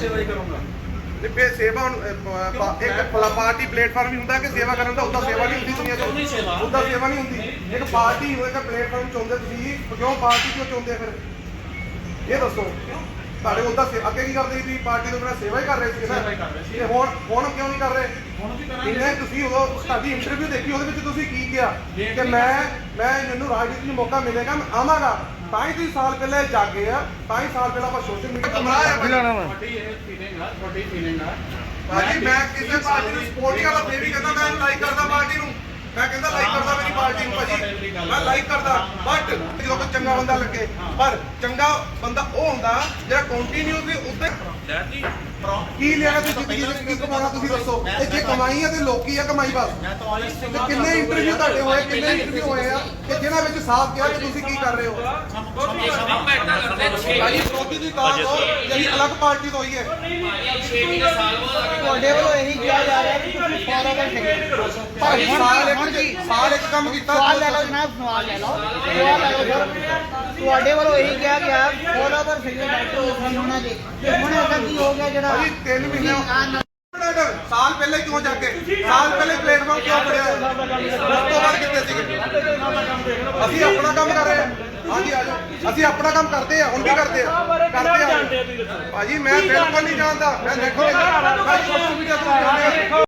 ਸੇਵਾ ਹੀ ਕਰੂੰਗਾ। ਤੇ ਫਿਰ ਸੇਵਾ ਹੁਣ, ਅਹ, ਪ- ਪਾ- ਇੱਕ ਪਲਾ- ਪਾਰਟੀ ਪਲੇਟਫਾਰਮ ਹੀ ਹੁੰਦਾ ਕਿ ਸੇਵਾ ਕਰਨ ਦਾ ਉਦਾਂ ਸੇਵਾ ਨਹੀਂ ਹੁੰਦੀ ਦੁਨੀਆ ਨਹੀਂ ਸੇਵਾ? 'ਚ ਸੇਵਾ ਨਹੀਂ ਹੁੰਦੀ। ਇੱਕ ਪਾਰਟੀ ਹੋਏਗਾ ਪਲੇਟਫਾਰਮ ਚਾਹੁੰਦੇ ਤੁਸੀਂ ਕਿਉਂ ਪਾਰਟੀ ਕਿਉਂ ਚਾਹੁੰਦੇ ਫਿਰ? ਇਹ ਦੱਸੋ। ਤੁਹਾਡੇ ਉਦਾਂ ਸੇ ਅੱਗੇ ਕੀ ਕਰਦੇ ਸੀ? ਤੁਸੀਂ ਪਾਰਟੀ ਤੋਂ ਬਿਨਾਂ ਸੇਵਾ ਹੀ ਕਰ ਰਹੇ ਸੀ ਨਾ? ਸੇਵਾ ਹੀ ਕਰ ਰਹੇ ਸੀ। ਤੇ ਹੁਣ ਹੁਣ ਕਿਉਂ ਨਹੀਂ ਕਰ ਰਹੇ? ਹੁਣ ਵੀ ਇਹਨੇ ਤੁਸੀਂ ਉਦੋਂ ਸਾਡੀ ਇੰਟਰਵਿਊ ਦੇਖੀ ਉਹਦੇ ਵਿੱਚ ਤੁਸੀਂ ਕੀ ਕਿਹਾ? ਕਿ ਮੈਂ ਮੈਂ ਮੈਨੂੰ ਰਾਜਨੀਤੀ ਨੂੰ ਮੌਕਾ ਮਿਲੇਗਾ ਮੈਂ ਆਵਾਂਗਾ। ਤਾਂ ਹੀ ਤੁਸੀਂ ਸਾਲ ਪਹਿਲਾਂ ਇਹ ਜਾਗੇ ਆ ਤਾਂ ਹੀ ਸਾਲ ਪਹਿਲਾਂ ਆਪਾਂ ਸੋਸ਼ਲ ਮੀਡੀਆ ਤੇ ਬਣਾਇਆ ਤੁਹਾਡੀ ਇਹ ਫੀਲਿੰਗ ਆ ਤੁਹਾਡੀ ਫੀਲਿੰਗ ਆ। ਭਾਜੀ ਮੈਂ ਕਿਸੇ ਪਾਰਟੀ ਨੂੰ ਸਪੋਰਟ ਨਹੀਂ ਕਰਦਾ ਫੇਰ ਵੀ ਕਹਿੰਦਾ ਮੈਂ ਲਾਈਕ ਕਰਦਾ ਪਾਰਟੀ ਨੂੰ। ਮੈਂ ਕਹਿੰਦਾ ਲਾਈਕ ਕਰਦਾ ਮੇਰੀ ਪਾਰਟੀ ਨੂੰ ਭਾਜੀ। ਮੈਂ ਲਾਈਕ ਕਰਦਾ ਬਟ ਜਦੋਂ ਕੋਈ ਚੰਗਾ ਬੰਦਾ ਲੱਗੇ ਪਰ ਚੰਗਾ ਬੰਦਾ ਉਹ ਹੁੰਦਾ ਜਿਹੜਾ ਕੰਟੀਨਿਊਸਲੀ ਉੱਤੇ ਡੈਡ ਜੀ ਕੀ ਲੈਣਾ ਤੁਸੀਂ ਜ਼ਿੰਦਗੀ ਵਿੱਚ? ਕੀ ਕਮਾਉਣਾ ਤੁਸੀਂ ਦੱਸੋ? ਇਹ ਜੇ ਕਮਾਈ ਹੈ ਤੇ ਲੋਕੀ ਆ ਕਮਾਈ ਬਸ। ਮੈਂ ਤਾਂ ਤੇ ਕਿੰਨੇ ਇੰਟਰਵਿਊ ਤੁਹਾਡੇ ਹੋਏ ਕਿੰਨੇ ਇੰਟਰਵਿਊ ਹੋਏ ਆ? ਕਿ ਜਿਨ੍ਹਾਂ ਵਿੱਚ ਸਾਫ਼ ਕਿਹਾ ਕਿ ਤੁਸੀਂ ਕੀ ਕਰ ਰਹੇ ਹੋ? ਆਪਾਂ ਇਦਾਂ ਕਰਦੇ 6 ਭਾਜੀ ਵਿਰੋਧੀ ਦੀ ਕਾਰ ਤੋਂ ਜਿਹੜੀ ਅਲੱਗ ਪਾਰਟੀ ਤੋਂ ਹੋਈ ਹੈ। 6 ਮਹੀਨੇ ਸਾਲ ਬਾਅਦ ਤੁਹਾਡੇ ਵੱਲੋਂ ਇਹੀ ਕਿਹਾ ਜਾ ਰਿਹਾ ਕਿ ਤੁਸੀਂ ਫੋਲੋਵਰ ਨਹੀਂ ਭਾਜੀ ਸਾਲ ਇੱਕ ਸਾਲ ਇੱਕ ਕੰਮ ਕੀਤਾ। ਸਵਾਲ ਲੈ ਲਓ ਜਨਾਬ ਸਵਾਲ ਲੈ ਲਓ। ਸਵਾਲ ਲੈ ਲਓ ਸਰ ਤੁਹਾਡੇ ਵੱਲੋਂ ਇਹੀ ਕਿਹਾ ਗਿਆ ਫੋਲੋਵਰ ਸਹੀ ਡਾਕਟਰ ਨਹੀਂ ਹੋਣਾ ਜੀ। ਹੁਣ ਇਹਦਾ ਕੀ ਹੋ ਗਿਆ ਜਿਹੜਾ ਭਾਜੀ ਤਿੰਨ ਮਹੀਨੇ ਆਹ ਨ- ਸਾਲ ਪਹਿਲੇ ਕਿਉਂ ਜਾ ਕੇ ਸਾਲ ਪਹਿਲੇ ਪਲੇਟਫਾਰਮ ਕਿਉਂ ਫੜਿਆ ਉਸ ਤੋਂ ਬਾਅਦ ਕਿੱਥੇ ਸੀਗੇ? ਅਸੀਂ ਆਪਣਾ ਕੰਮ ਕਰ ਰਹੇ ਹਾਂ। ਹਾਂਜੀ ਆ ਜਾਓ। ਅਸੀਂ ਆਪਣਾ ਕੰਮ ਕਰਦੇ ਆ ਹੁਣ ਵੀ ਕਰਦੇ ਆ ਕਰਦੇ ਆ ਭਾਜੀ ਮੈਂ ਬਿਲਕੁਲ ਨਹੀਂ ਜਾਣਦਾ। ਮੈਂ ਦੇਖੋ ਮੈਂ ਸੋਸ਼ਲ ਮੀਡੀਆ ਤੋਂ ਜਾਣਦਾ